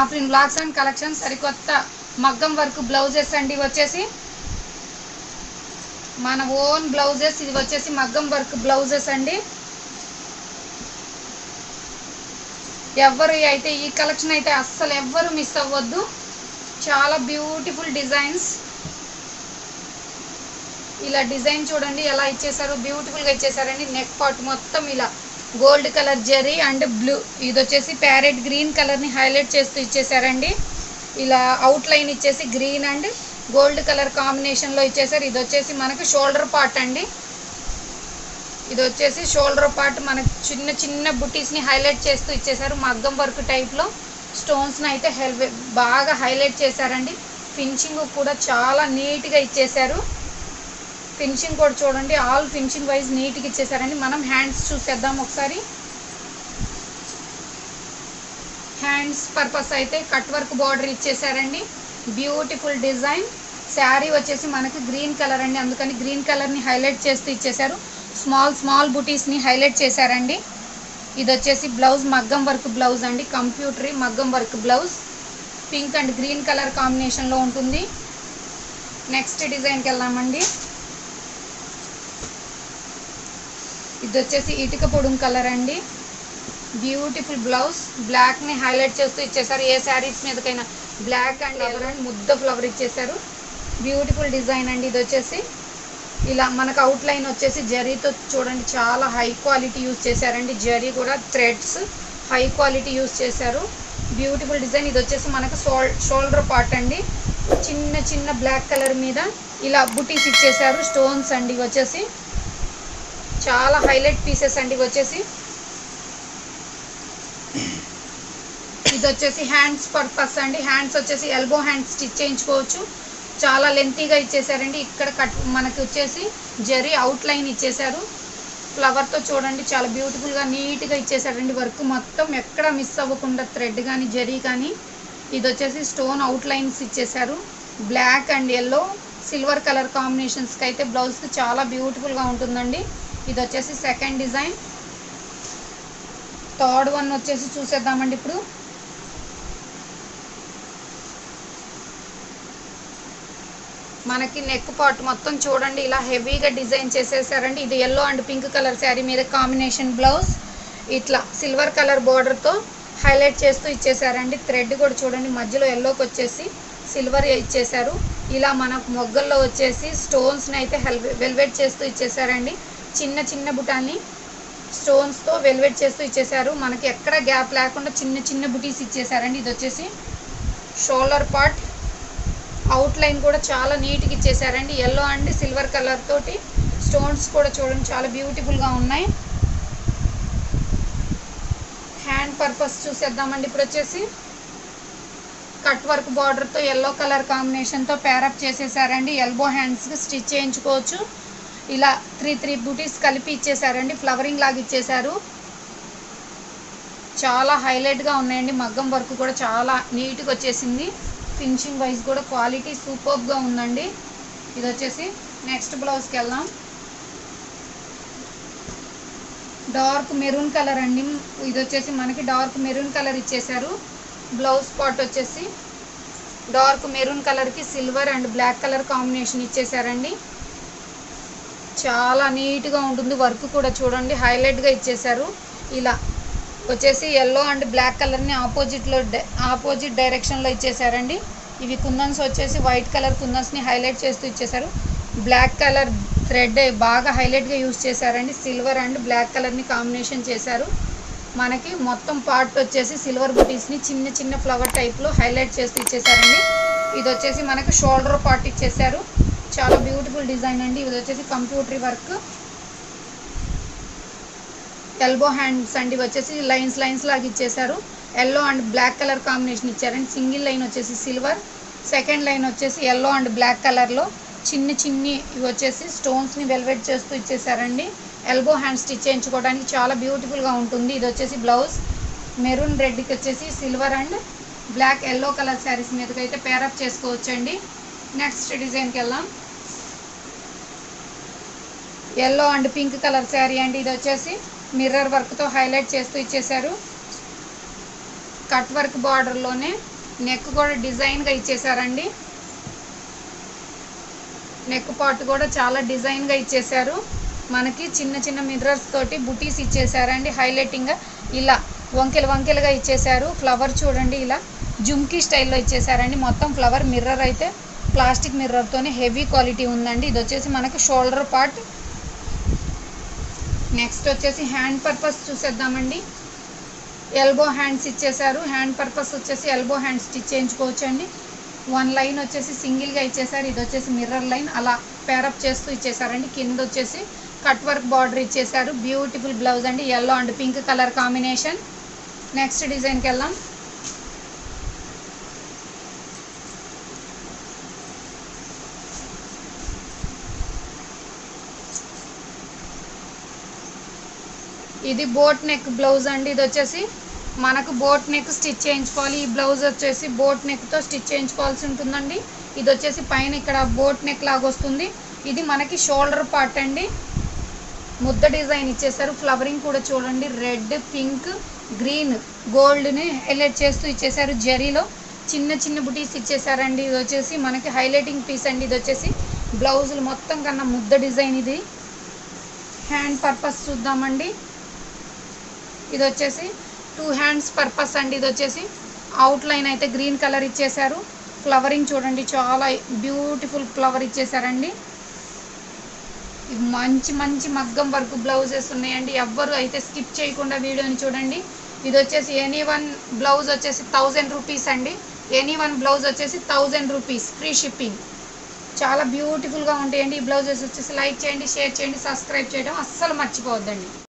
Afrin blocks and collection సరికొత్త మగ్గం work blouses అండి. వచ్చేసి మన ఓన్ బ్లౌజెస్ ఇది వచ్చేసి మగ్గం వర్క్ బ్లౌజెస్ అండి. ఎవ్వరు అయితే ఈ కలెక్షన్ అయితే అస్సలు ఎవ్వరు మిస్ అవ్వద్దు. చాలా బ్యూటిఫుల్ డిజైన్స్. ఇలా డిజైన్ చూడండి ఎలా ఇచ్చేసారు. బ్యూటిఫుల్గా ఇచ్చేసారండి. నెక్ పార్ట్ మొత్తం ఇలా. Gold colour zari and blue. ఇది వచ్చేసి ప్యారెట్ గ్రీన్ కలర్ని హైలైట్ చేస్తూ ఇచ్చేసారండి. ఇలా అవుట్ లైన్ ఇచ్చేసి గ్రీన్ అండ్ గోల్డ్ కలర్ కాంబినేషన్లో ఇచ్చేసారు. ఇది వచ్చేసి మనకు షోల్డర్ పార్ట్ అండి. ఇది వచ్చేసి షోల్డర్ పార్ట్ మనకు చిన్న చిన్న బుటీస్ని హైలైట్ చేస్తూ ఇచ్చేసారు. మగ్గం వర్క్ టైప్లో స్టోన్స్ని అయితే హెల్ బాగా హైలైట్ చేశారండి. ఫినిషింగ్ కూడా చాలా నీట్గా ఇచ్చేసారు. ఫినిషింగ్ కూడా చూడండి. ఆల్ ఫినిషింగ్ వైజ్ నీట్గా ఇచ్చేసారండి. మనం హ్యాండ్స్ చూసేద్దాం ఒకసారి. హ్యాండ్స్ పర్పస్ అయితే కట్ వర్క్ బార్డర్ ఇచ్చేసారండి. బ్యూటిఫుల్ డిజైన్ శారీ వచ్చేసి మనకి గ్రీన్ కలర్ అండి. అందుకని గ్రీన్ కలర్ని హైలైట్ చేస్తూ ఇచ్చేసారు. స్మాల్ స్మాల్ బుటీస్ని హైలైట్ చేశారండి. ఇది వచ్చేసి బ్లౌజ్ మగ్గం వర్క్ బ్లౌజ్ అండి. కంప్యూటరీ మగ్గం work blouse pink and green colour కాంబినేషన్లో ఉంటుంది. నెక్స్ట్ డిజైన్కి వెళ్దామండి. ఇది వచ్చేసి ఇటుక పొడుం కలర్ అండి. బ్యూటిఫుల్ బ్లౌజ్ బ్లాక్ని హైలైట్ చేస్తూ ఇచ్చేసారు. ఏ శారీస్ మీదకైనా బ్లాక్ అండ్ ఎవర్ అండ్ ముద్ద ఫ్లవర్ ఇచ్చేసారు. బ్యూటిఫుల్ డిజైన్ అండి ఇది వచ్చేసి ఇలా మనకు అవుట్ లైన్ వచ్చేసి జరీతో చూడండి చాలా హై క్వాలిటీ యూజ్ చేశారండి. జరీ కూడా థ్రెడ్స్ హై క్వాలిటీ యూజ్ చేశారు. బ్యూటిఫుల్ డిజైన్ ఇది వచ్చేసి మనకు షోల్డర్ పార్ట్ అండి. చిన్న చిన్న బ్లాక్ కలర్ మీద ఇలా బుటీస్ ఇచ్చేసారు. స్టోన్స్ అండి ఇవి వచ్చేసి చాలా హైలైట్ పీసెస్ అండి వచ్చేసి ఇది వచ్చేసి హ్యాండ్స్ పర్పస్ అండి. హ్యాండ్స్ వచ్చేసి ఎల్బో హ్యాండ్స్ స్టిచ్ చేయించుకోవచ్చు. చాలా లెంతీగా ఇచ్చేసారండి. ఇక్కడ కట్ మనకి వచ్చేసి జరీ అవుట్ లైన్ ఇచ్చేసారు ఫ్లవర్తో చూడండి చాలా బ్యూటిఫుల్గా నీట్గా ఇచ్చేసారండి వర్క్ మొత్తం. ఎక్కడ మిస్ అవ్వకుండా థ్రెడ్ కానీ జరీ కానీ ఇది వచ్చేసి స్టోన్ అవుట్ లైన్స్ ఇచ్చేసారు black and yellow silver colour కాంబినేషన్స్కి అయితే బ్లౌజ్కి చాలా బ్యూటిఫుల్గా ఉంటుందండి. ఇది వచ్చేసి సెకండ్ డిజైన్ థర్డ్ వన్ వచ్చేసి చూసేద్దామండి ఇప్పుడు. మనకి నెక్ పార్ట్ మొత్తం చూడండి ఇలా హెవీగా డిజైన్ చేసేసారండి. ఇది yellow and pink colour sari మీద కాంబినేషన్ బ్లౌజ్ ఇట్లా సిల్వర్ కలర్ బార్డర్తో హైలైట్ చేస్తూ ఇచ్చేసారండి. థ్రెడ్ కూడా చూడండి మధ్యలో ఎల్లోకి వచ్చేసి సిల్వర్ ఇచ్చేసారు ఇలా మన మొగ్గల్లో వచ్చేసి స్టోన్స్ని అయితే హెల్ వెల్వెట్ చేస్తూ ఇచ్చేసారండి. చిన్న చిన్న బుటాన్ని స్టోన్స్తో వెల్వెట్ చేస్తూ ఇచ్చేసారు మనకి ఎక్కడ గ్యాప్ లేకుండా చిన్న చిన్న బుటీస్ ఇచ్చేసారండి ఇది వచ్చేసి షోల్డర్ పార్ట్ అవుట్ లైన్ కూడా చాలా నీట్గా ఇచ్చేసారండి ఎల్లో అండ్ సిల్వర్ కలర్ తోటి స్టోన్స్ కూడా చూడండి. చాలా బ్యూటిఫుల్గా ఉన్నాయి. హ్యాండ్ పర్పస్ చూసేద్దామండి. ఇప్పుడు వచ్చేసి కట్ వర్క్ బార్డర్తో ఎల్లో కలర్ కాంబినేషన్తో ప్యారప్ చేసేసారండి ఎల్బో హ్యాండ్స్కి స్టిచ్ చేయించుకోవచ్చు. ఇలా త్రీ త్రీ బూటీస్ కలిపి ఇచ్చేసారండి ఫ్లవరింగ్ లాగా ఇచ్చేసారు చాలా హైలైట్గా ఉన్నాయండి. మగ్గం వర్క్ కూడా చాలా నీట్గా వచ్చేసింది. ఫినిషింగ్ వైజ్ కూడా క్వాలిటీ సూపర్గా ఉందండి. ఇది వచ్చేసి నెక్స్ట్ బ్లౌజ్కి వెళ్దాం. డార్క్ మెరూన్ కలర్ అండి. ఇది వచ్చేసి మనకి డార్క్ మెరూన్ కలర్ ఇచ్చేసారు బ్లౌజ్ పాట్ వచ్చేసి డార్క్ మెరూన్ కలర్కి silver and black colour combination ఇచ్చేసారండి చాలా నీట్గా ఉంటుంది. వర్క్ కూడా చూడండి. హైలైట్గా ఇచ్చేసారు ఇలా వచ్చేసి ఎల్లో అండ్ బ్లాక్ కలర్ని ఆపోజిట్లో ఆపోజిట్ డైరెక్షన్లో ఇచ్చేసారండి ఇవి కుందన్స్ వచ్చేసి వైట్ కలర్ కుందన్స్ని హైలైట్ చేస్తూ ఇచ్చేసారు బ్లాక్ కలర్ థ్రెడ్ బాగా హైలైట్గా యూస్ చేశారండి. సిల్వర్ అండ్ బ్లాక్ కలర్ని కాంబినేషన్ చేశారు. మనకి మొత్తం పార్ట్ వచ్చేసి సిల్వర్ బుటీస్ని చిన్న చిన్న ఫ్లవర్ టైప్లో హైలైట్ చేస్తూ ఇచ్చేసారండి ఇది వచ్చేసి మనకు షోల్డర్ పార్ట్ ఇచ్చేసారు చాలా బ్యూటిఫుల్ డిజైన్ అండి. ఇది వచ్చేసి కంప్యూటరీ వర్క్ ఎల్బో హ్యాండ్స్ అండి. వచ్చేసి లైన్స్ లైన్స్ లాగా ఇచ్చేసారు yellow and black colour combination ఇచ్చారండి. సింగిల్ లైన్ వచ్చేసి సిల్వర్ సెకండ్ లైన్ వచ్చేసి ఎల్లో అండ్ బ్లాక్ కలర్లో చిన్ని చిన్ని ఇవి వచ్చేసి స్టోన్స్ని వెల్వెట్ చేస్తూ ఇచ్చేసారండి ఎల్బో హ్యాండ్ స్టిచ్ చేయించుకోవడానికి చాలా బ్యూటిఫుల్గా ఉంటుంది. ఇది వచ్చేసి బ్లౌజ్ మెరూన్ రెడ్కి వచ్చేసి silver and black yellow colour saris మీదకైతే అయితే పేరప్ చేసుకోవచ్చండి. నెక్స్ట్ డిజైన్కి వెళ్దాం. Yellow and pink colour sari అండి. ఇది వచ్చేసి మిర్రర్ వర్క్తో హైలైట్ చేస్తూ ఇచ్చేసారు కట్ వర్క్ బార్డర్లోనే నెక్ కూడా డిజైన్గా ఇచ్చేసారండి నెక్ పార్ట్ కూడా చాలా డిజైన్గా ఇచ్చేసారు మనకి చిన్న చిన్న మిర్రర్స్ తోటి బుటీస్ ఇచ్చేసారండి హైలైటింగ్గా ఇలా వంకెలు వంకెలుగా ఇచ్చేసారు ఫ్లవర్ చూడండి ఇలా జుమ్కీ స్టైల్లో ఇచ్చేసారండి మొత్తం ఫ్లవర్ మిర్రర్ అయితే ప్లాస్టిక్ మిర్రర్తోనే హెవీ క్వాలిటీ ఉందండి. ఇది వచ్చేసి మనకి షోల్డర్ పార్ట్ నెక్స్ట్ వచ్చేసి హ్యాండ్ పర్పస్ చూసేద్దామండి. ఎల్బో హ్యాండ్స్ ఇచ్చేసారు హ్యాండ్ పర్పస్ వచ్చేసి ఎల్బో హ్యాండ్ స్టిచ్ చేయించుకోవచ్చు అండి వన్ లైన్ వచ్చేసి సింగిల్గా ఇచ్చేసారు ఇది వచ్చేసి మిర్రర్ లైన్ అలా పేరప్ చేస్తూ ఇచ్చేసారండి కింద వచ్చేసి కట్ వర్క్ బార్డర్ ఇచ్చేసారు బ్యూటిఫుల్ బ్లౌజ్ అండి. Yellow and pink colour combination next డిజైన్కి వెళ్దాం. ఇది బోట్ నెక్ బ్లౌజ్ అండి. ఇది వచ్చేసి మనకు బోట్ నెక్ స్టిచ్ చేయించుకోవాలి. ఈ బ్లౌజ్ వచ్చేసి బోట్ నెక్తో స్టిచ్ చేయించుకోవాల్సి ఉంటుందండి. ఇది వచ్చేసి పైన ఇక్కడ బోట్ నెక్ లాగా వస్తుంది. ఇది మనకి షోల్డర్ పార్ట్ అండి. ముద్ద డిజైన్ ఇచ్చేసారు. ఫ్లవరింగ్ కూడా చూడండి. రెడ్ పింక్ గ్రీన్ గోల్డ్ని హైలైట్ చేస్తూ ఇచ్చేసారు జరీలో. చిన్న చిన్న బుటీస్ ఇచ్చేసారండి. ఇది వచ్చేసి మనకి హైలైటింగ్ పీస్ అండి. ఇది వచ్చేసి బ్లౌజులు మొత్తం కన్నా ముద్ద డిజైన్ ఇది. హ్యాండ్ పర్పస్ చూద్దామండి. ఇది వచ్చేసి టూ హ్యాండ్స్ పర్పస్ అండి ఇది వచ్చేసి అవుట్ లైన్ అయితే గ్రీన్ కలర్ ఇచ్చేసారు ఫ్లవరింగ్ చూడండి చాలా బ్యూటిఫుల్ ఫ్లవర్ ఇచ్చేసారండి ఇది మంచి మంచి మగ్గం వర్క్ బ్లౌజెస్ ఉన్నాయండి. ఎవ్వరు అయితే స్కిప్ చేయకుండా వీడియోని చూడండి. ఇది వచ్చేసి ఎనీ వన్ బ్లౌజ్ వచ్చేసి థౌజండ్ రూపీస్ అండి. ఎనీ వన్ బ్లౌజ్ వచ్చేసి థౌజండ్ రూపీస్ ఫ్రీ షిప్పింగ్ చాలా బ్యూటిఫుల్గా ఉంటాయండి ఈ బ్లౌజెస్. వచ్చేసి లైక్ చేయండి షేర్ చేయండి సబ్స్క్రైబ్ చేయడం అస్సలు మర్చిపోవద్దండి.